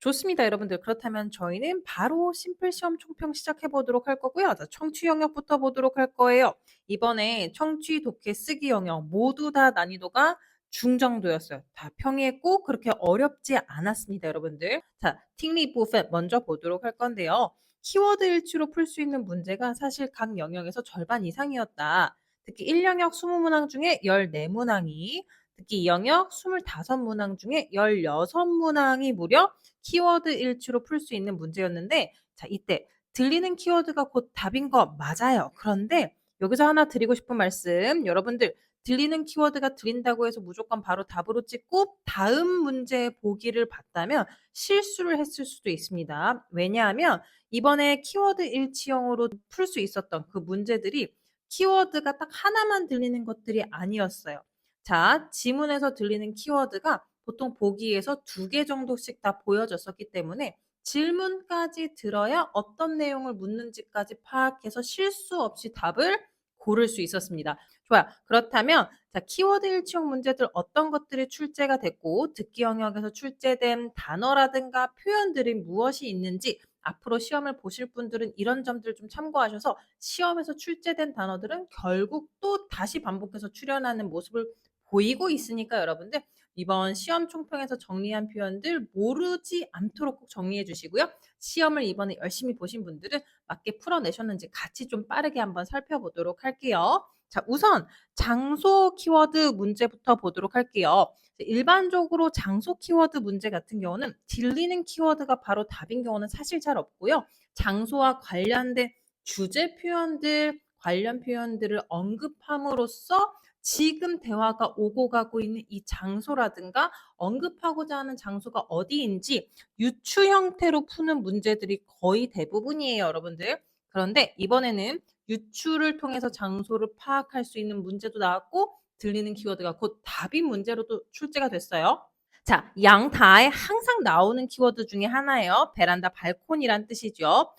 좋습니다, 여러분들. 그렇다면 저희는 바로 심플 시험 총평 시작해 보도록 할 거고요. 자, 청취 영역부터 보도록 할 거예요. 이번에 청취, 독해, 쓰기 영역 모두 다 난이도가 중정도였어요. 다 평이했고 그렇게 어렵지 않았습니다, 여러분들. 자, 팅리 부분 먼저 보도록 할 건데요. 키워드 일치로 풀 수 있는 문제가 사실 각 영역에서 절반 이상이었다. 특히 1영역 20문항 중에 14문항이 특히 이 영역 25문항 중에 16문항이 무려 키워드 일치로 풀 수 있는 문제였는데 자 이때 들리는 키워드가 곧 답인 거 맞아요. 그런데 여기서 하나 드리고 싶은 말씀 여러분들 들리는 키워드가 들린다고 해서 무조건 바로 답으로 찍고 다음 문제 보기를 봤다면 실수를 했을 수도 있습니다. 왜냐하면 이번에 키워드 일치형으로 풀 수 있었던 그 문제들이 키워드가 딱 하나만 들리는 것들이 아니었어요. 자, 지문에서 들리는 키워드가 보통 보기에서 두 개 정도씩 다 보여졌었기 때문에 질문까지 들어야 어떤 내용을 묻는지까지 파악해서 실수 없이 답을 고를 수 있었습니다. 좋아요. 그렇다면 자, 키워드 일치형 문제들 어떤 것들이 출제가 됐고 듣기 영역에서 출제된 단어라든가 표현들이 무엇이 있는지 앞으로 시험을 보실 분들은 이런 점들 좀 참고하셔서 시험에서 출제된 단어들은 결국 또 다시 반복해서 출연하는 모습을 보이고 있으니까 여러분들 이번 시험 총평에서 정리한 표현들 모르지 않도록 꼭 정리해 주시고요. 시험을 이번에 열심히 보신 분들은 맞게 풀어내셨는지 같이 좀 빠르게 한번 살펴보도록 할게요. 자, 우선 장소 키워드 문제부터 보도록 할게요. 일반적으로 장소 키워드 문제 같은 경우는 들리는 키워드가 바로 답인 경우는 사실 잘 없고요. 장소와 관련된 주제 표현들, 관련 표현들을 언급함으로써 지금 대화가 오고 가고 있는 이 장소라든가 언급하고자 하는 장소가 어디인지 유추 형태로 푸는 문제들이 거의 대부분이에요, 여러분들. 그런데 이번에는 유추를 통해서 장소를 파악할 수 있는 문제도 나왔고 들리는 키워드가 곧 답인 문제로도 출제가 됐어요. 자, 양다에 항상 나오는 키워드 중에 하나예요. 베란다 발코니란 뜻이죠.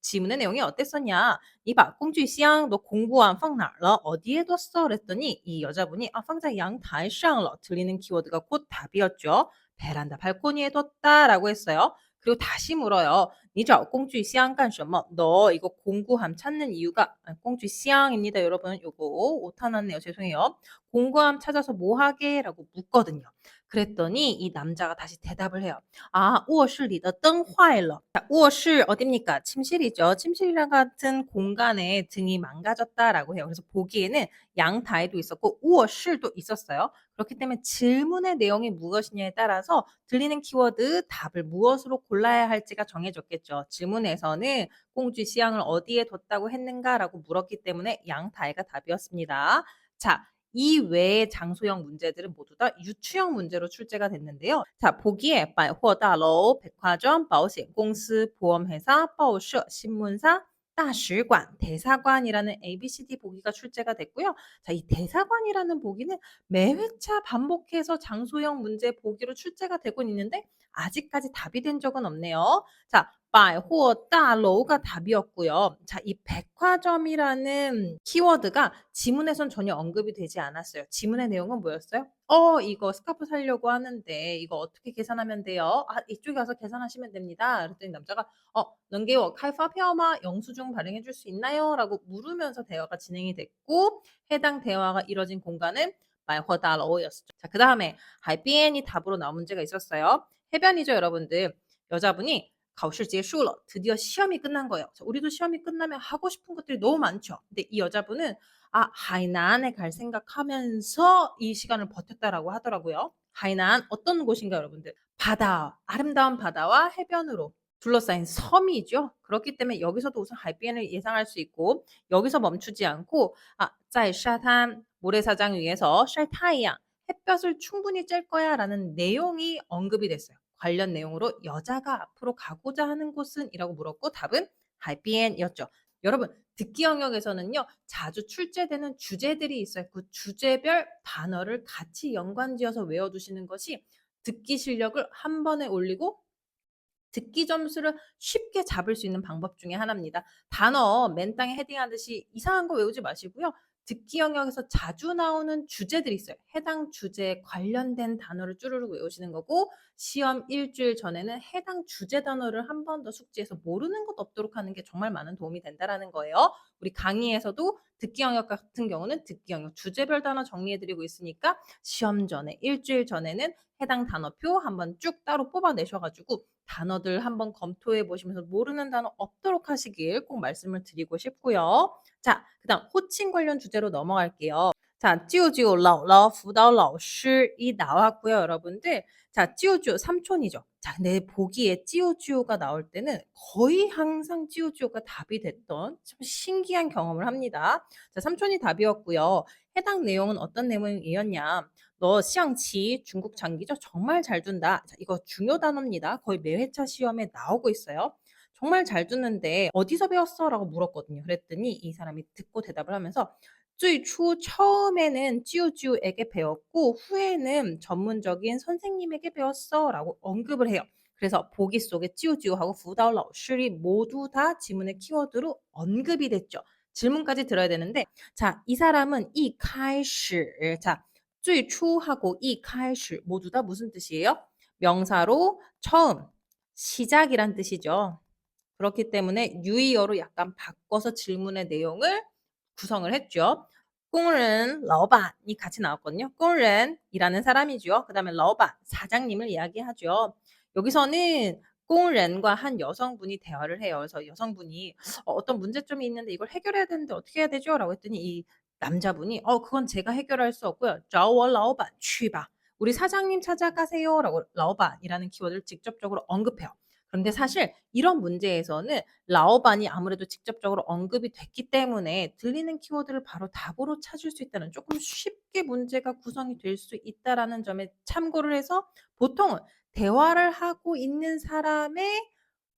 지문의 내용이 어땠었냐? 이봐, 공주시양 너 공부한 放哪儿了? 어디에 뒀어? 그랬더니 이 여자분이 아, 放在 阳台上了. 들리는 키워드가 곧 답이었죠. 베란다 발코니에 뒀다라고 했어요. 그리고 다시 물어요. 你找공주시양干什么?너 이거 공구함 찾는 이유가 아, 공주시양입니다, 여러분. 요거 오타 났네요. 죄송해요. 공구함 찾아서 뭐 하게? 라고 묻거든요. 그랬더니 이 남자가 다시 대답을 해요. 아, 卧室里的灯坏了. 자, 卧室 어딥니까? 침실이죠. 침실이랑 같은 공간에 등이 망가졌다라고 해요. 그래서 보기에는 양다에도 있었고 卧室도 있었어요. 그렇기 때문에 질문의 내용이 무엇이냐에 따라서 들리는 키워드 답을 무엇으로 골라야 할지가 정해졌겠죠. 질문에서는 공주 시향을 어디에 뒀다고 했는가라고 물었기 때문에 양다이가 답이었습니다. 자, 이 외의 장소형 문제들은 모두 다 유추형 문제로 출제가 됐는데요. 자, 보기에 百货大楼, 백화점, 保险公司, 보험회사, 报社, 신문사, 大使馆, 대사관이라는 ABCD 보기가 출제가 됐고요. 자, 이 대사관이라는 보기는 매 회차 반복해서 장소형 문제 보기로 출제가 되고 있는데 아직까지 답이 된 적은 없네요. 자, 百货 다로가 답이었고요. 자, 이 백화점이라는 키워드가 지문에선 전혀 언급이 되지 않았어요. 지문의 내용은 뭐였어요? 어, 이거 스카프 살려고 하는데 이거 어떻게 계산하면 돼요? 아, 이쪽에 가서 계산하시면 됩니다. 그랬더니 남자가 어, 넌게워 칼파 페어마 영수증 발행해 줄 수 있나요? 라고 물으면서 대화가 진행이 됐고 해당 대화가 이뤄진 공간은 말호다로였죠. 어 자, 그다음에 하이비엔이 답으로 나온 문제가 있었어요. 해변이죠, 여러분들. 여자분이 考试结束了. 드디어 시험이 끝난 거예요. 우리도 시험이 끝나면 하고 싶은 것들이 너무 많죠. 근데 이 여자분은 아, 하이난에 갈 생각하면서 이 시간을 버텼다라고 하더라고요. 하이난 어떤 곳인가 여러분들? 바다, 아름다운 바다와 해변으로 둘러싸인 섬이죠. 그렇기 때문에 여기서도 우선 하이비엔을 예상할 수 있고 여기서 멈추지 않고 아, 在沙滩 모래사장 위에서 晒太阳 햇볕을 충분히 쬐 거야라는 내용이 언급이 됐어요. 관련 내용으로 여자가 앞으로 가고자 하는 곳은 이라고 물었고 답은 하이비엔이었죠. 여러분 듣기 영역에서는요 자주 출제되는 주제들이 있어요. 그 주제별 단어를 같이 연관지어서 외워두시는 것이 듣기 실력을 한 번에 올리고 듣기 점수를 쉽게 잡을 수 있는 방법 중에 하나입니다. 단어 맨땅에 헤딩하듯이 이상한 거 외우지 마시고요. 듣기 영역에서 자주 나오는 주제들이 있어요. 해당 주제에 관련된 단어를 쭈루룩 외우시는 거고 시험 일주일 전에는 해당 주제 단어를 한 번 더 숙지해서 모르는 것 없도록 하는 게 정말 많은 도움이 된다라는 거예요. 우리 강의에서도 듣기 영역 같은 경우는 듣기 영역 주제별 단어 정리해 드리고 있으니까 시험 전에 일주일 전에는 해당 단어표 한번 쭉 따로 뽑아 내셔 가지고 단어들 한번 검토해 보시면서 모르는 단어 없도록 하시길 꼭 말씀을 드리고 싶고요. 자, 그다음 코칭 관련 주제로 넘어갈게요. 자, 찌우찌우 라오라오 부다오 라오슈이 나왔고요, 여러분들. 자, 찌우찌우 삼촌이죠. 자, 근데 보기에 찌우찌우가 나올 때는 거의 항상 찌우찌우가 답이 됐던 참 신기한 경험을 합니다. 자, 삼촌이 답이었고요. 해당 내용은 어떤 내용이었냐? 너 시향치 중국 장기죠? 정말 잘 둔다. 자, 이거 중요 단어입니다. 거의 매 회차 시험에 나오고 있어요. 정말 잘 두는데 어디서 배웠어? 라고 물었거든요. 그랬더니 이 사람이 듣고 대답을 하면서 最初 처음에는 찌우찌우에게 배웠고 후에는 전문적인 선생님에게 배웠어라고 언급을 해요. 그래서 보기 속에 찌우찌우하고 부다오老师이 모두 다 지문의 키워드로 언급이 됐죠. 질문까지 들어야 되는데 자, 이 사람은 이开始 자, 最初 하고 이 开始 모두 다 무슨 뜻이에요? 명사로 처음, 시작이란 뜻이죠. 그렇기 때문에 유의어로 약간 바꿔서 질문의 내용을 구성을 했죠. 꿍은 러반이 같이 나왔거든요. 꿍렌이라는 사람이죠. 그 다음에 러반 사장님을 이야기하죠. 여기서는 꽁렌과 한 여성분이 대화를 해요. 그래서 여성분이 어, 떤 문제점이 있는데 이걸 해결해야 되는데 어떻게 해야 되죠? 라고 했더니 이 남자분이 어 그건 제가 해결할 수 없고요. 저월 라오반 취바 우리 사장님 찾아가세요. 라고 라오반이라는 키워드를 직접적으로 언급해요. 그런데 사실 이런 문제에서는 라오반이 아무래도 직접적으로 언급이 됐기 때문에 들리는 키워드를 바로 답으로 찾을 수 있다는 조금 쉽게 문제가 구성이 될 수 있다라는 점에 참고를 해서 보통은 대화를 하고 있는 사람의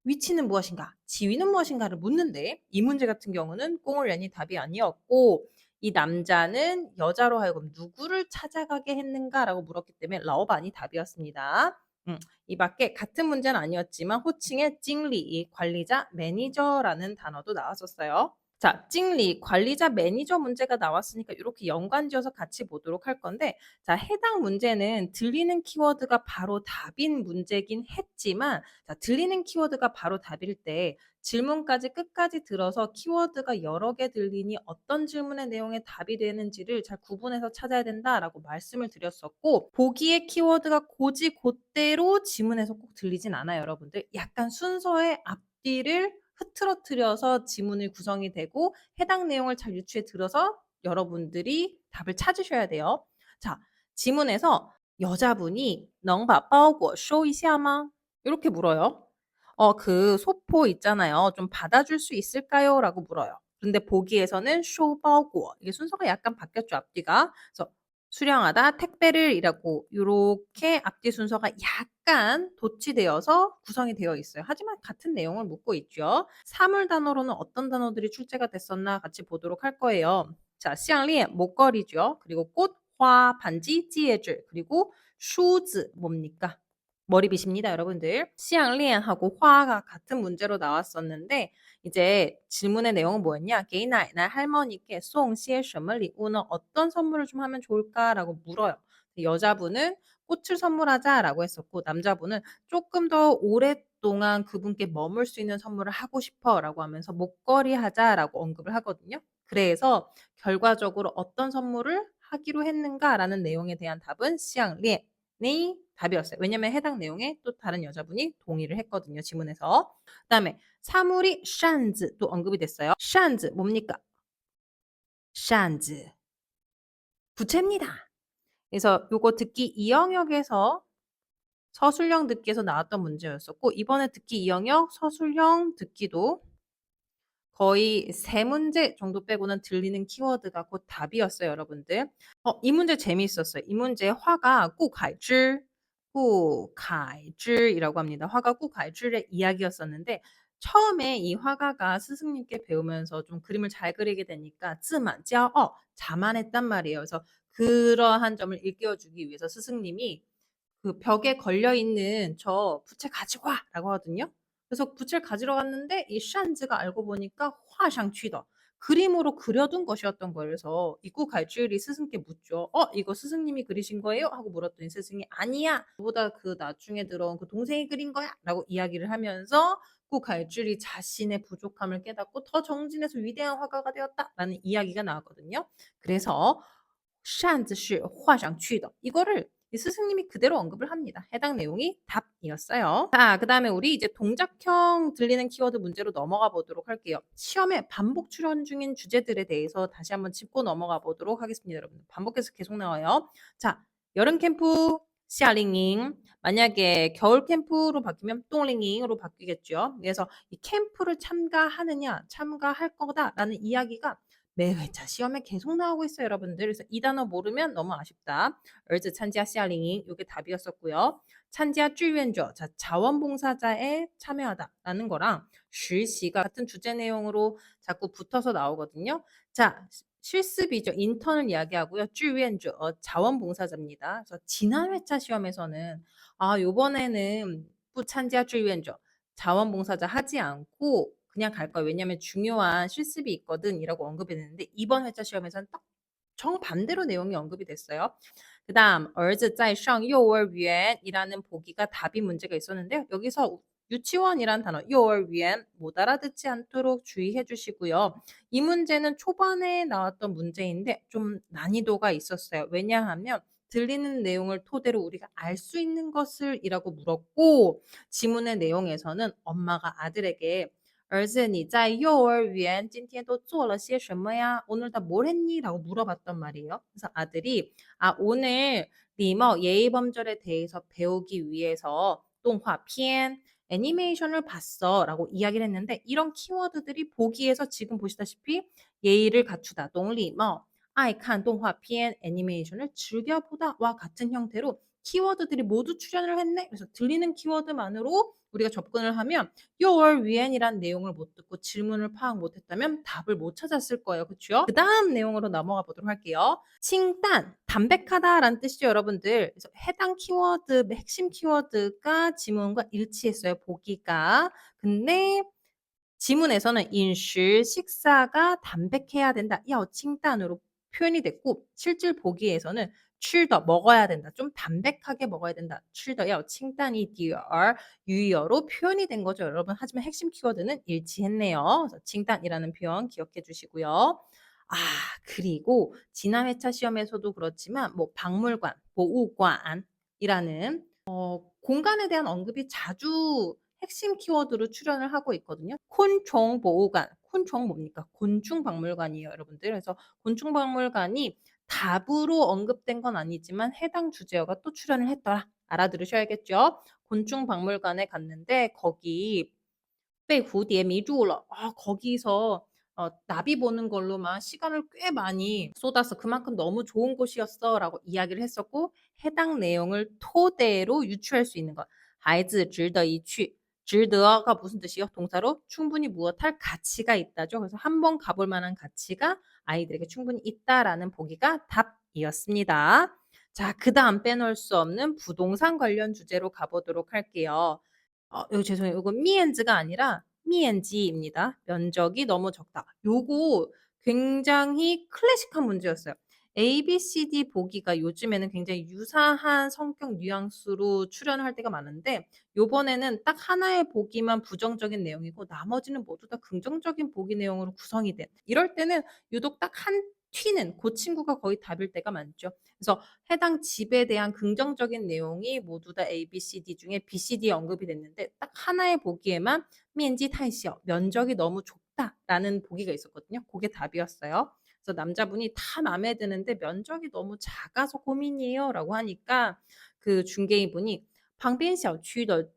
위치는 무엇인가, 지위는 무엇인가를 묻는데 이 문제 같은 경우는 꽁을 렌이 답이 아니었고 이 남자는 여자로 하여금 누구를 찾아가게 했는가라고 물었기 때문에 라오반이 답이었습니다. 음, 이 밖에 같은 문제는 아니었지만 호칭의 찡리, 관리자, 매니저라는 단어도 나왔었어요. 자, 찡리, 관리자, 매니저 문제가 나왔으니까 이렇게 연관지어서 같이 보도록 할 건데, 자, 해당 문제는 들리는 키워드가 바로 답인 문제긴 했지만, 자, 들리는 키워드가 바로 답일 때 질문까지 끝까지 들어서 키워드가 여러 개 들리니 어떤 질문의 내용에 답이 되는지를 잘 구분해서 찾아야 된다라고 말씀을 드렸었고 보기에 키워드가 고지 고대로 지문에서 꼭 들리진 않아요, 여러분들. 약간 순서의 앞뒤를 흐트러트려서 지문을 구성이 되고 해당 내용을 잘 유추해 들어서 여러분들이 답을 찾으셔야 돼요. 자, 지문에서 여자분이 넝바빠오고 쇼이시아마 이렇게 물어요. 어, 그 소포 있잖아요. 좀 받아줄 수 있을까요? 라고 물어요. 근데 보기에서는 쇼바고 이게 순서가 약간 바뀌었죠 앞뒤가. 그래서 수령하다 택배를 이라고 요렇게 앞뒤 순서가 약간 도치되어서 구성이 되어 있어요. 하지만 같은 내용을 묻고 있죠. 사물 단어로는 어떤 단어들이 출제가 됐었나 같이 보도록 할 거예요. 자, 시앙리 목걸이죠. 그리고 꽃, 화, 반지, 찌에줄 그리고 슈즈 뭡니까? 머리빗입니다, 여러분들. 시앙리엔하고 화가 같은 문제로 나왔었는데 이제 질문의 내용은 뭐였냐? 게이나이나 할머니께 송시의 셔멀리우는 어떤 선물을 좀 하면 좋을까라고 물어요. 여자분은 꽃을 선물하자라고 했었고 남자분은 조금 더 오랫동안 그분께 머물 수 있는 선물을 하고 싶어라고 하면서 목걸이 하자라고 언급을 하거든요. 그래서 결과적으로 어떤 선물을 하기로 했는가라는 내용에 대한 답은 시앙리엔 이 답이었어요. 왜냐면 해당 내용에 또 다른 여자분이 동의를 했거든요. 지문에서. 그다음에 사물이 샨즈도 언급이 됐어요. 샨즈 뭡니까? 샨즈 부채입니다. 그래서 요거 듣기 2영역에서 서술형 듣기에서 나왔던 문제였었고 이번에 듣기 2영역 서술형 듣기도 거의 세 문제 정도 빼고는 들리는 키워드가 곧 답이었어요, 여러분들. 어, 이 문제 재미있었어요. 이 문제 화가 꾸가이즈, 꾸가이즈이라고 합니다. 화가 꾸가이즈의 이야기였었는데 처음에 이 화가가 스승님께 배우면서 좀 그림을 잘 그리게 되니까 쯔만, 쩌어, 자만했단 말이에요. 그래서 그러한 점을 일깨워주기 위해서 스승님이 그 벽에 걸려 있는 저 부채 가지고 와라고 하거든요. 그래서 붓을 가지러 갔는데 이 샨즈가 알고 보니까 화샹취더 그림으로 그려둔 것이었던 거예요. 그래서 입구 갈주일이 스승께 묻죠. 어, 이거 스승님이 그리신 거예요? 하고 물었더니 스승이 아니야. 그보다 그 나중에 들어온 그 동생이 그린 거야. 라고 이야기를 하면서 입구 갈주일이 자신의 부족함을 깨닫고 더 정진해서 위대한 화가가 되었다. 라는 이야기가 나왔거든요. 그래서 샨즈 시 화상 취더 이거를 스승님이 그대로 언급을 합니다. 해당 내용이 답이었어요. 자, 그 다음에 우리 이제 동작형 들리는 키워드 문제로 넘어가 보도록 할게요. 시험에 반복 출연 중인 주제들에 대해서 다시 한번 짚고 넘어가 보도록 하겠습니다, 여러분. 반복해서 계속 나와요. 자, 여름 캠프 시아링잉 만약에 겨울 캠프로 바뀌면 똥링잉으로 바뀌겠죠. 그래서 이 캠프를 참가하느냐, 참가할 거다라는 이야기가 매 회차 시험에 계속 나오고 있어요, 여러분들. 그래서 이 단어 모르면 너무 아쉽다. 얼즈 찬지아 시아링잉 요게 답이었었고요. 찬지아 쭈위엔저 자 자원봉사자에 참여하다라는 거랑 쉬시가 같은 주제 내용으로 자꾸 붙어서 나오거든요. 자 실습이죠. 인턴을 이야기하고요. 쭈위엔저 어, 자원봉사자입니다. 그래서 지난 회차 시험에서는 아 요번에는 뿌찬지아 쭈위엔저 자원봉사자 하지 않고 그냥 갈 거야. 왜냐하면 중요한 실습이 있거든이라고 언급했는데 이번 회차 시험에서는 딱 정반대로 내용이 언급이 됐어요. 그다음 어즈 짜이상 6월 위엔이라는 보기가 답이 문제가 있었는데요. 여기서 유치원이란 단어 6월 위엔 못 알아듣지 않도록 주의해 주시고요. 이 문제는 초반에 나왔던 문제인데 좀 난이도가 있었어요. 왜냐하면 들리는 내용을 토대로 우리가 알 수 있는 것을이라고 물었고 지문의 내용에서는 엄마가 아들에게 儿子你在幼儿园今天都做了些什么呀? 오늘 다 뭘 했니? 라고 물어봤단 말이에요. 그래서 아들이 아 오늘 리머 예의 범절에 대해서 배우기 위해서 동화 편 애니메이션을 봤어 라고 이야기를 했는데 이런 키워드들이 보기에서 지금 보시다시피 예의를 갖추다 동리머 아이칸 동화 편 애니메이션을 즐겨보다와 같은 형태로 키워드들이 모두 출연을 했네. 그래서 들리는 키워드만으로 우리가 접근을 하면 your 위엔이란 내용을 못 듣고 질문을 파악 못했다면 답을 못 찾았을 거예요. 그렇죠? 그 다음 내용으로 넘어가 보도록 할게요. 칭단, 담백하다라는 뜻이죠, 여러분들. 그래서 해당 키워드, 핵심 키워드가 지문과 일치했어요, 보기가. 근데 지문에서는 인시, 식사가 담백해야 된다. 야, 칭단으로 표현이 됐고 실질 보기에서는 吃的 먹어야 된다. 좀 담백하게 먹어야 된다. 吃的要 칭단이 디어 유의어로 표현이 된 거죠, 여러분. 하지만 핵심 키워드는 일치했네요. 그래서 칭단이라는 표현 기억해 주시고요. 아, 그리고 지난 회차 시험에서도 그렇지만 뭐 박물관, 보우관이라는 어, 공간에 대한 언급이 자주 핵심 키워드로 출연을 하고 있거든요. 콘총 보호관, 콘총 뭡니까? 곤충 박물관이에요, 여러분들. 그래서 곤충 박물관이 답으로 언급된 건 아니지만 해당 주제어가 또 출연을 했더라. 알아들으셔야겠죠. 곤충 박물관에 갔는데 거기 빼후디에 미주러 아, 거기서 어, 나비 보는 걸로만 시간을 꽤 많이 쏟아서 그만큼 너무 좋은 곳이었어라고 이야기를 했었고 해당 내용을 토대로 유추할 수 있는 것. 아이즈 즐더 이취 즐더가 무슨 뜻이요? 동사로 충분히 무엇할 가치가 있다죠. 그래서 한번 가볼 만한 가치가 아이들에게 충분히 있다라는 보기가 답이었습니다. 자, 그 다음 빼놓을 수 없는 부동산 관련 주제로 가보도록 할게요. 어, 이거 죄송해요. 이거 미엔즈가 아니라 미엔지입니다. 면적이 너무 적다. 요거 굉장히 클래식한 문제였어요. A, B, C, D 보기가 요즘에는 굉장히 유사한 성격 뉘앙스로 출연할 때가 많은데 요번에는 딱 하나의 보기만 부정적인 내용이고 나머지는 모두 다 긍정적인 보기 내용으로 구성이 된 이럴 때는 유독 딱한 튀는 그 친구가 거의 답일 때가 많죠. 그래서 해당 집에 대한 긍정적인 내용이 모두 다 A, B, C, D 중에 B, C, D에 언급이 됐는데 딱 하나의 보기에만 미엔지 타이시어 면적이 너무 좁다라는 보기가 있었거든요. 그게 답이었어요. 그래서 남자분이 다 마음에 드는데 면적이 너무 작아서 고민이에요라고 하니까 그 중개인분이 방변 小区的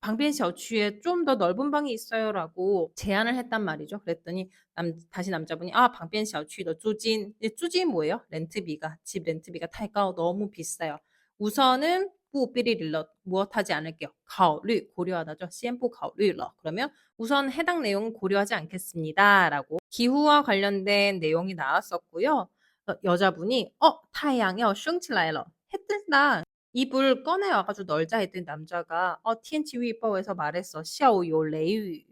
방변 小区에 좀 더 넓은 방이 있어요라고 제안을 했단 말이죠. 그랬더니 남, 다시 남자분이 아 방변 小区的 租金 租金 뭐예요? 렌트비가 집 렌트비가 타이가 너무 비싸요. 우선은 不삐리릴러 무엇하지 않을게요. 가虑고려하다죠. CM4 가虑了. 그러면 우선 해당 내용은 고려하지 않겠습니다라고 기후와 관련된 내용이 나왔었고요. 어, 여자분이 어 타양이요 슌치라이러 해 뜬다. 이불 꺼내 와가지고 널자 했더니 남자가 어 TNT 위버에서 말했어. 시아오 요 레이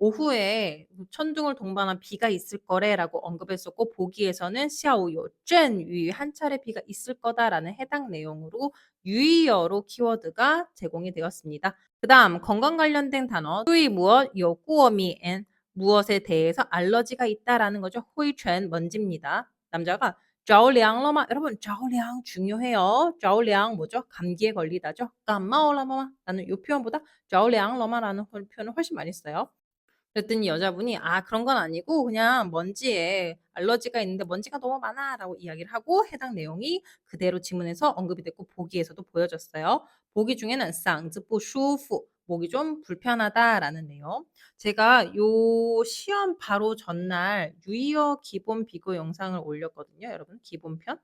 오후에 천둥을 동반한 비가 있을 거래라고 언급했었고 보기에서는 샤오요 쨘위 한 차례 비가 있을 거다라는 해당 내용으로 유의어로 키워드가 제공이 되었습니다. 그다음 건강 관련된 단어 수이 무엇 요꾸어미 엔 무엇에 대해서 알러지가 있다라는 거죠. 호이쨘 먼지입니다. 남자가 좌우량러마 여러분 좌우량 중요해요. 좌우량 뭐죠? 감기에 걸리다죠. 까마올라마마 나는 이 표현보다 좌우량러마라는 표현을 훨씬 많이 써요. 그랬더니 여자분이 "아 그런 건 아니고 그냥 먼지에 알러지가 있는데 먼지가 너무 많아."라고 이야기를 하고 해당 내용이 그대로 지문에서 언급이 됐고 보기에서도 보여졌어요. 보기 중에는 嗓子不舒服 목이 좀 불편하다라는 내용. 제가 요 시험 바로 전날 유의어 기본 비교 영상을 올렸거든요, 여러분. 기본편.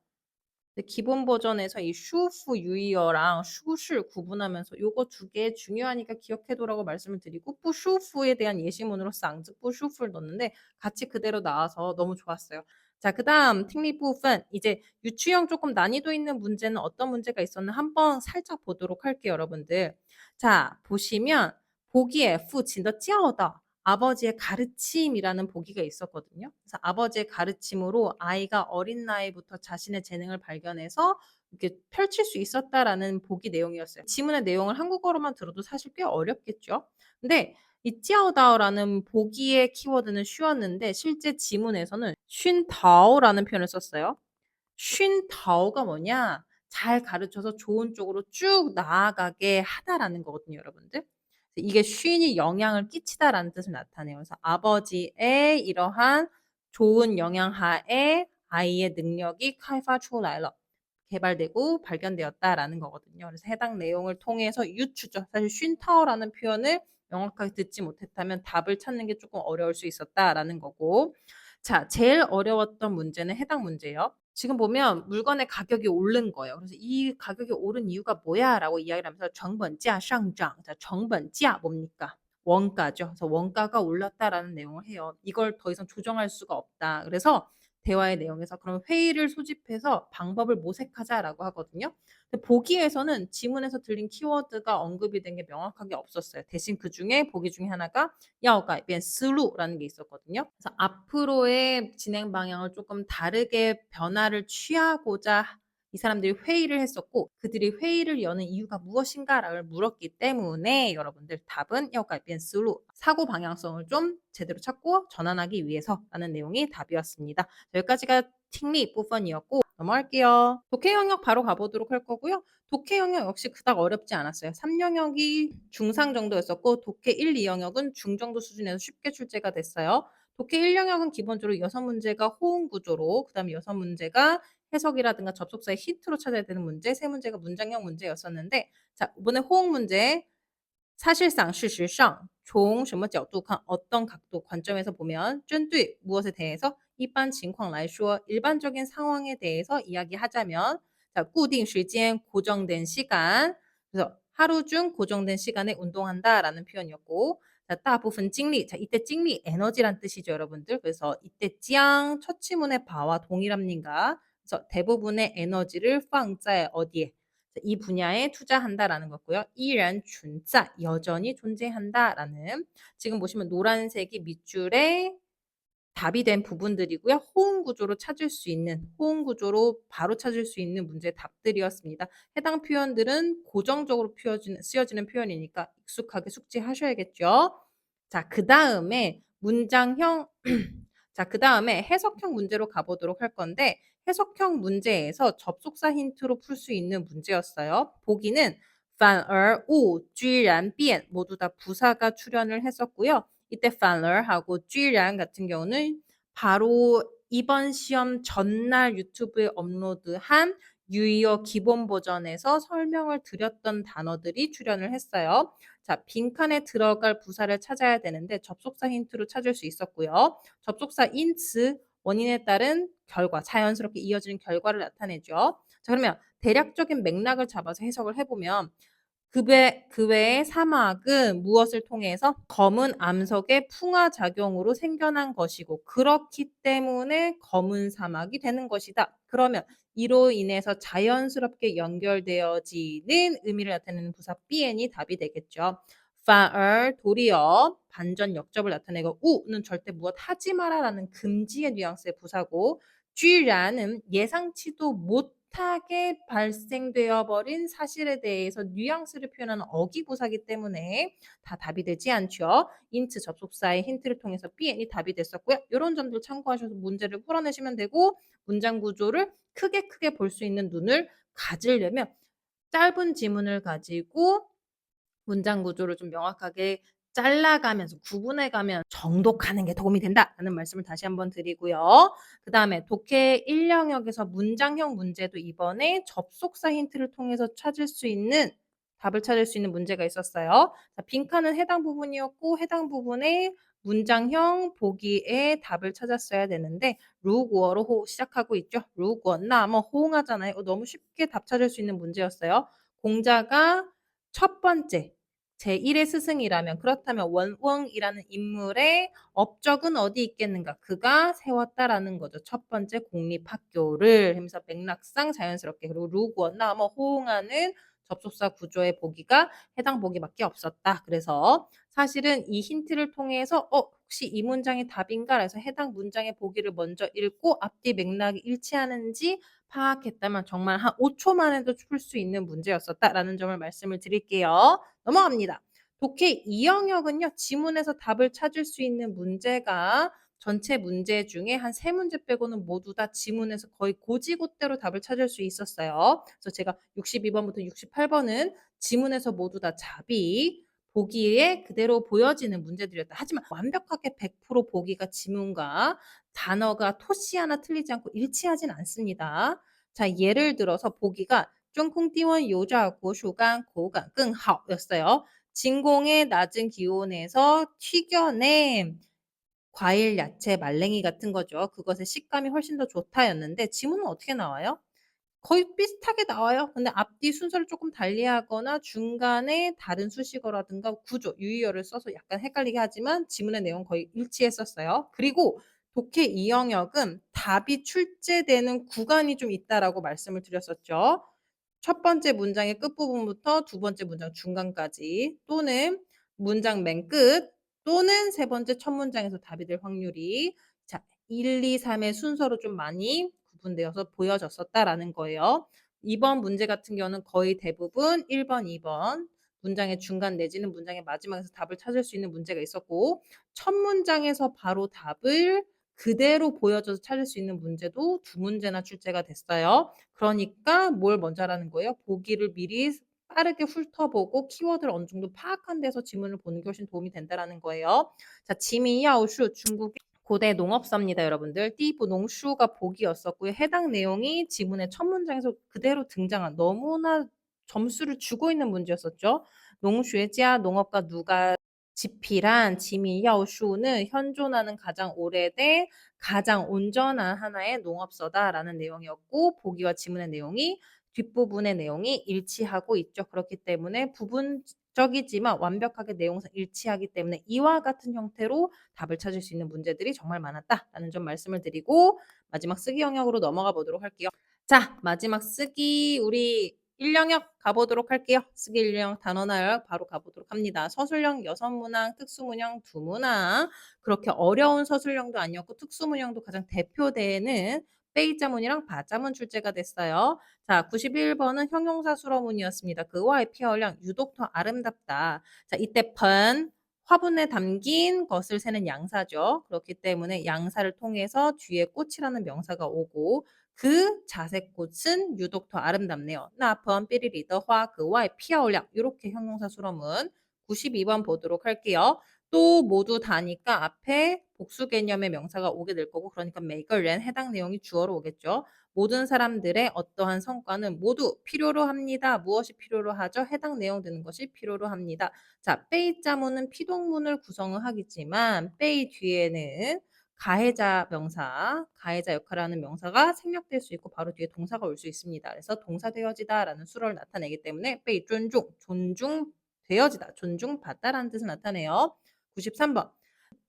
그 기본 버전에서 이 슈프 유이어랑 슈슈 구분하면서 요거 두 개 중요하니까 기억해두라고 말씀을 드리고 뿌슈프에 대한 예시문으로 쌍즈 뿌슈프를 넣었는데 같이 그대로 나와서 너무 좋았어요. 자, 그 다음 특리 부분 이제 유추형 조금 난이도 있는 문제는 어떤 문제가 있었나 한번 살짝 보도록 할게요, 여러분들. 자, 보시면 보기에 후 진더 찌어다 아버지의 가르침이라는 보기가 있었거든요. 그래서 아버지의 가르침으로 아이가 어린 나이부터 자신의 재능을 발견해서 이렇게 펼칠 수 있었다라는 보기 내용이었어요. 지문의 내용을 한국어로만 들어도 사실 꽤 어렵겠죠. 근데 이 찌아오다오라는 보기의 키워드는 쉬웠는데 실제 지문에서는 쉰다오라는 표현을 썼어요. 쉰다오가 뭐냐? 잘 가르쳐서 좋은 쪽으로 쭉 나아가게 하다라는 거거든요, 여러분들. 이게 쉰이 영향을 끼치다라는 뜻을 나타내요. 그래서 아버지의 이러한 좋은 영향 하에 아이의 능력이 카이파 추라일러 개발되고 발견되었다라는 거거든요. 그래서 해당 내용을 통해서 유추죠. 사실 쉰타워라는 표현을 명확하게 듣지 못했다면 답을 찾는 게 조금 어려울 수 있었다라는 거고. 자, 제일 어려웠던 문제는 해당 문제예요. 지금 보면 물건의 가격이 오른 거예요. 그래서 이 가격이 오른 이유가 뭐야라고 이야기를 하면서 정번자 상장. 자, 정번자 뭡니까? 원가죠. 그래서 원가가 올랐다라는 내용을 해요. 이걸 더 이상 조정할 수가 없다. 그래서 대화의 내용에서 그럼 회의를 소집해서 방법을 모색하자라고 하거든요. 보기에서는 지문에서 들린 키워드가 언급이 된 게 명확하게 없었어요. 대신 그 중에 보기 중에 하나가 야오가 변 스루라는 게 있었거든요. 그래서 앞으로의 진행 방향을 조금 다르게 변화를 취하고자 이 사람들이 회의를 했었고 그들이 회의를 여는 이유가 무엇인가를 물었기 때문에 여러분들 답은 스루 사고 방향성을 좀 제대로 찾고 전환하기 위해서라는 내용이 답이었습니다. 여기까지가 팅리 부분이었고 넘어갈게요. 독해 영역 바로 가보도록 할 거고요. 독해 영역 역시 그닥 어렵지 않았어요. 3영역이 중상 정도였었고 독해 1, 2영역은 중정도 수준에서 쉽게 출제가 됐어요. 독해 1영역은 기본적으로 여섯 문제가 호응 구조로 그 다음에 여섯 문제가 해석이라든가 접속사의 힌트로 찾아야 되는 문제, 세 문제가 문장형 문제였었는데 자, 이번에 호응 문제 사실상 事实上 从什么角度看 어떤 각도 관점에서 보면 针对 무엇에 대해서 一般情况来说 일반적인 상황에 대해서 이야기하자면 자, 固定时间 고정된 시간 그래서 하루 중 고정된 시간에 운동한다라는 표현이었고 자, 大部分 精力 자, 이때 精力 에너지란 뜻이죠, 여러분들. 그래서 이때 짱 첫 지문의 바와 동일합니다. 그래서 대부분의 에너지를 放在 어디에 이 분야에 투자한다라는 거고요. 이란 준자 여전히 존재한다라는 지금 보시면 노란색이 밑줄에 답이 된 부분들이고요. 호응 구조로 찾을 수 있는 호응 구조로 바로 찾을 수 있는 문제 답들이었습니다. 해당 표현들은 고정적으로 표어지는, 쓰여지는 표현이니까 익숙하게 숙지하셔야겠죠. 자, 그 다음에 문장형 자, 그 다음에 해석형 문제로 가보도록 할 건데 해석형 문제에서 접속사 힌트로 풀 수 있는 문제였어요. 보기는 반얼 우, 쥐란, 비엔 모두 다 부사가 출연을 했었고요. 이때 반얼하고 er 쥐란 같은 경우는 바로 이번 시험 전날 유튜브에 업로드한 유이어 기본 버전에서 설명을 드렸던 단어들이 출연을 했어요. 자, 빈칸에 들어갈 부사를 찾아야 되는데 접속사 힌트로 찾을 수 있었고요. 접속사 인츠 원인에 따른 결과, 자연스럽게 이어지는 결과를 나타내죠. 자, 그러면 대략적인 맥락을 잡아서 해석을 해보면 그, 외, 그 외에 사막은 무엇을 통해서 검은 암석의 풍화 작용으로 생겨난 것이고 그렇기 때문에 검은 사막이 되는 것이다. 그러면 이로 인해서 자연스럽게 연결되어지는 의미를 나타내는 부사 bn이 답이 되겠죠. 反而 도리어 반전 역접을 나타내고 우는 절대 무엇 하지 마라라는 금지의 뉘앙스의 부사고 쥐라는 예상치도 못하게 발생되어 버린 사실에 대해서 뉘앙스를 표현하는 어기 부사기 때문에 다 답이 되지 않죠. 인트 접속사의 힌트를 통해서 비엔이 답이 됐었고요. 이런 점들 참고하셔서 문제를 풀어내시면 되고 문장 구조를 크게 크게 볼 수 있는 눈을 가지려면 짧은 지문을 가지고 문장 구조를 좀 명확하게 잘라가면서 구분해가면 정독하는 게 도움이 된다라는 말씀을 다시 한번 드리고요. 그 다음에 독해 1영역에서 문장형 문제도 이번에 접속사 힌트를 통해서 찾을 수 있는 답을 찾을 수 있는 문제가 있었어요. 자, 빈칸은 해당 부분이었고 해당 부분에 문장형 보기에 답을 찾았어야 되는데 루구어로 시작하고 있죠. 루구어나 뭐 호응하잖아요. 너무 쉽게 답 찾을 수 있는 문제였어요. 공자가 첫 번째 제1의 스승이라면 그렇다면 원웡이라는 인물의 업적은 어디 있겠는가? 그가 세웠다라는 거죠. 첫 번째 공립학교를 하면서 맥락상 자연스럽게 그리고 루구어나 뭐 호응하는 접속사 구조의 보기가 해당 보기밖에 없었다. 그래서 사실은 이 힌트를 통해서 어 혹시 이 문장이 답인가? 그래서 해당 문장의 보기를 먼저 읽고 앞뒤 맥락이 일치하는지 파악했다면 정말 한 5초 만에도 풀 수 있는 문제였었다라는 점을 말씀을 드릴게요. 넘어갑니다. 독해 2영역은요. 지문에서 답을 찾을 수 있는 문제가 전체 문제 중에 한 세 문제 빼고는 모두 다 지문에서 거의 고지고대로 답을 찾을 수 있었어요. 그래서 제가 62번부터 68번은 지문에서 모두 다 답이 보기에 그대로 보여지는 문제들이었다. 하지만 완벽하게 100% 보기가 지문과 단어가 토시 하나 틀리지 않고 일치하진 않습니다. 자, 예를 들어서 보기가 중콩 띠원 요자하고 슈간 고간 끈하였어요. 진공의 낮은 기온에서 튀겨낸 과일, 야채, 말랭이 같은 거죠. 그것의 식감이 훨씬 더 좋다였는데 지문은 어떻게 나와요? 거의 비슷하게 나와요. 근데 앞뒤 순서를 조금 달리하거나 중간에 다른 수식어라든가 구조, 유의어를 써서 약간 헷갈리게 하지만 지문의 내용 거의 일치했었어요. 그리고 독해 이 영역은 답이 출제되는 구간이 좀 있다라고 말씀을 드렸었죠. 첫 번째 문장의 끝부분부터 두 번째 문장 중간까지 또는 문장 맨 끝 또는 세 번째 첫 문장에서 답이 될 확률이 자, 1, 2, 3의 순서로 좀 많이 구분되어서 보여졌었다라는 거예요. 이번 문제 같은 경우는 거의 대부분 1번, 2번 문장의 중간 내지는 문장의 마지막에서 답을 찾을 수 있는 문제가 있었고 첫 문장에서 바로 답을 그대로 보여줘서 찾을 수 있는 문제도 두 문제나 출제가 됐어요. 그러니까 뭘 먼저 하라는 거예요? 보기를 미리 빠르게 훑어보고 키워드를 어느 정도 파악한 데서 지문을 보는 게 훨씬 도움이 된다라는 거예요. 자, 지미야오슈 중국 고대 농업사입니다, 여러분들. 띠부 농슈가 보기였었고요. 해당 내용이 지문의 첫 문장에서 그대로 등장한 너무나 점수를 주고 있는 문제였었죠. 농슈의지아 농업가 누가 지필한 지미야오슈는 현존하는 가장 오래된 가장 온전한 하나의 농업서다라는 내용이었고 보기와 지문의 내용이 뒷부분의 내용이 일치하고 있죠. 그렇기 때문에 부분적이지만 완벽하게 내용상 일치하기 때문에 이와 같은 형태로 답을 찾을 수 있는 문제들이 정말 많았다라는 점 말씀을 드리고 마지막 쓰기 영역으로 넘어가 보도록 할게요. 자, 마지막 쓰기 우리 1영역 가보도록 할게요. 쓰기 1영역 단원화열 바로 가보도록 합니다. 서술형 6문항, 특수문형 2문항. 그렇게 어려운 서술형도 아니었고 특수문형도 가장 대표되는 빼이자문이랑 바자문 출제가 됐어요. 자, 91번은 형용사 수로문이었습니다. 그와의 피어량 유독 더 아름답다. 자, 이때 펀 화분에 담긴 것을 세는 양사죠. 그렇기 때문에 양사를 통해서 뒤에 꽃이라는 명사가 오고 그 자색꽃은 유독 더 아름답네요. 나번 삐리리 더화 그와의 피어량 이렇게 형용사 수로문 92번 보도록 할게요. 또 모두 다니까 앞에 복수 개념의 명사가 오게 될 거고 그러니까 메이커렌 해당 내용이 주어로 오겠죠. 모든 사람들의 어떠한 성과는 모두 필요로 합니다. 무엇이 필요로 하죠? 해당 내용 되는 것이 필요로 합니다. 자, 빼이 자문은 피동문을 구성을 하겠지만 빼이 뒤에는 가해자 명사, 가해자 역할을 하는 명사가 생략될 수 있고 바로 뒤에 동사가 올 수 있습니다. 그래서 동사 되어지다라는 수를 나타내기 때문에 빼이 존중, 존중 되어지다, 존중받다라는 뜻을 나타내요. 93번.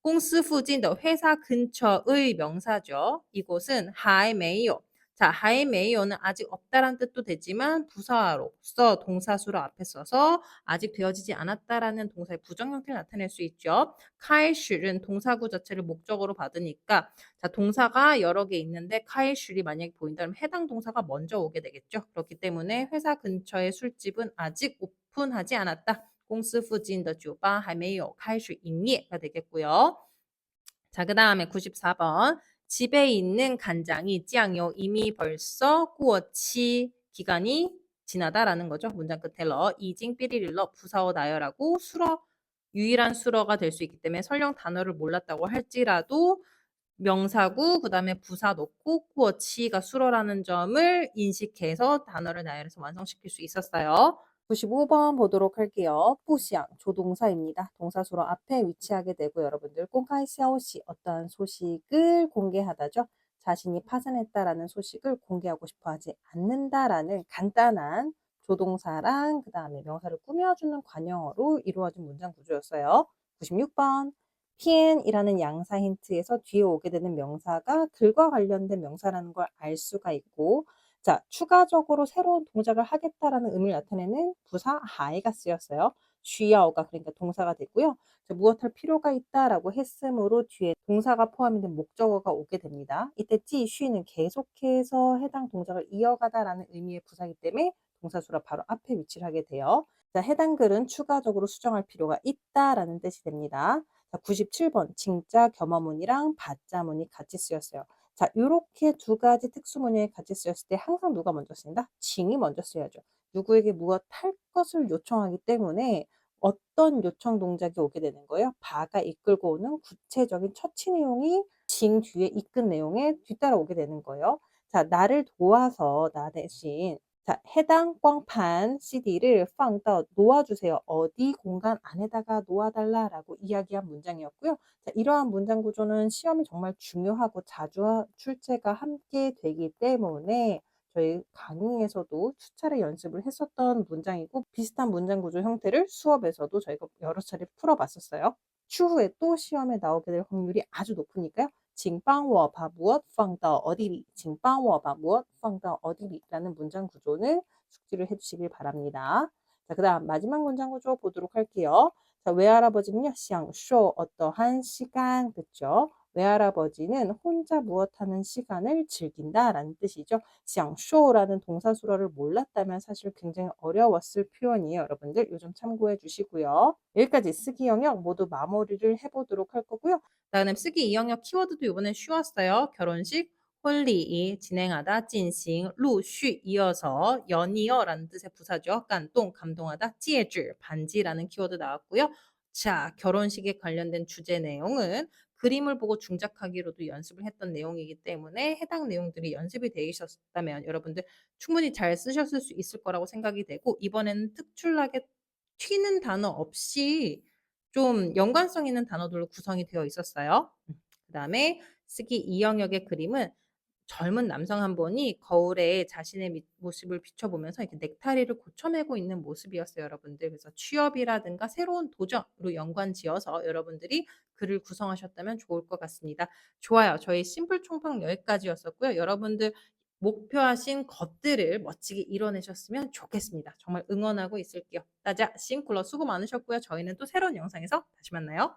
공스 후진 더 회사 근처의 명사죠. 이곳은 하이메이오 자, 하이 메이어는 아직 없다란 뜻도 되지만 부사로서 동사수로 앞에 써서 아직 되어지지 않았다라는 동사의 부정 형태를 나타낼 수 있죠. 카이슐은 동사구 자체를 목적으로 받으니까 자, 동사가 여러 개 있는데 카이슐이 만약에 보인다면 해당 동사가 먼저 오게 되겠죠. 그렇기 때문에 회사 근처의 술집은 아직 오픈하지 않았다. 공스 후진 더 주바 하이메이오 카이슐 잉예가 되겠고요. 자, 그 다음에 94번 집에 있는 간장이 짱요 이미 벌써 꾸어치 기간이 지나다라는 거죠. 문장 끝에 러 이징 삐리릴러 부사어 나열하고 수러 유일한 수러가 될 수 있기 때문에 설령 단어를 몰랐다고 할지라도 명사구 그다음에 부사 넣고 꾸어치가 수러라는 점을 인식해서 단어를 나열해서 완성시킬 수 있었어요. 95번 보도록 할게요. 뿌시앙 조동사입니다. 동사수로 앞에 위치하게 되고 여러분들 꽁카이시아오시 어떠한 소식을 공개하다죠. 자신이 파산했다라는 소식을 공개하고 싶어 하지 않는다라는 간단한 조동사랑 그 다음에 명사를 꾸며주는 관형어로 이루어진 문장 구조였어요. 96번 피엔이라는 양사 힌트에서 뒤에 오게 되는 명사가 글과 관련된 명사라는 걸 알 수가 있고 자, 추가적으로 새로운 동작을 하겠다라는 의미를 나타내는 부사 하이가 쓰였어요. 쥐야오가 그러니까 동사가 됐고요. 자, 무엇 할 필요가 있다라고 했으므로 뒤에 동사가 포함이 된 목적어가 오게 됩니다. 이때 찌쉬는 계속해서 해당 동작을 이어가다라는 의미의 부사이기 때문에 동사수라 바로 앞에 위치를 하게 돼요. 자, 해당 글은 추가적으로 수정할 필요가 있다라는 뜻이 됩니다. 자, 97번 진짜 겸어문이랑 받자문이 같이 쓰였어요. 자, 요렇게 두 가지 특수문이 같이 쓰였을 때 항상 누가 먼저 쓰인다? 징이 먼저 쓰여야죠. 누구에게 무엇 할 것을 요청하기 때문에 어떤 요청 동작이 오게 되는 거예요? 바가 이끌고 오는 구체적인 처치 내용이 징 뒤에 이끈 내용에 뒤따라 오게 되는 거예요. 자, 나를 도와서 나 대신 자, 해당 꽝판 CD를 放到 놓아주세요. 어디 공간 안에다가 놓아달라라고 이야기한 문장이었고요. 자, 이러한 문장 구조는 시험이 정말 중요하고 자주 하- 출제가 함께 되기 때문에 저희 강의에서도 수차례 연습을 했었던 문장이고 비슷한 문장 구조 형태를 수업에서도 저희가 여러 차례 풀어봤었어요. 추후에 또 시험에 나오게 될 확률이 아주 높으니까요. 请帮我把 무엇 放到 어디리, 请帮我把 무엇 放到 어디리라는 문장 구조는 숙지를 해주시길 바랍니다. 자, 그 다음 마지막 문장 구조 보도록 할게요. 자, 외할아버지는요, 享受 어떠한 시간, 그죠? 외할아버지는 혼자 무엇하는 시간을 즐긴다 라는 뜻이죠. 享受라는 동사수로를 몰랐다면 사실 굉장히 어려웠을 표현이에요. 여러분들 요즘 참고해 주시고요. 여기까지 쓰기 영역 모두 마무리를 해보도록 할 거고요. 다음 쓰기 2영역 키워드도 이번엔 쉬웠어요. 결혼식, 홀리, 진행하다, 진싱, 루쉬 이어서 연이어라는 뜻의 부사죠. 깐동, 감동하다, 찌에줄, 반지라는 키워드 나왔고요. 자, 결혼식에 관련된 주제 내용은 그림을 보고 중작하기로도 연습을 했던 내용이기 때문에 해당 내용들이 연습이 되어 있었다면 여러분들 충분히 잘 쓰셨을 수 있을 거라고 생각이 되고 이번에는 특출나게 튀는 단어 없이 좀 연관성 있는 단어들로 구성이 되어 있었어요. 음, 그다음에 쓰기 이 영역의 그림은 젊은 남성 한 분이 거울에 자신의 미- 모습을 비춰보면서 이렇게 넥타리를 고쳐매고 있는 모습이었어요, 여러분들. 그래서 취업이라든가 새로운 도전으로 연관 지어서 여러분들이 글을 구성하셨다면 좋을 것 같습니다. 좋아요. 저희 심플 총평 여기까지였었고요. 여러분들 목표하신 것들을 멋지게 이뤄내셨으면 좋겠습니다. 정말 응원하고 있을게요. 따자 싱쿨러 수고 많으셨고요. 저희는 또 새로운 영상에서 다시 만나요.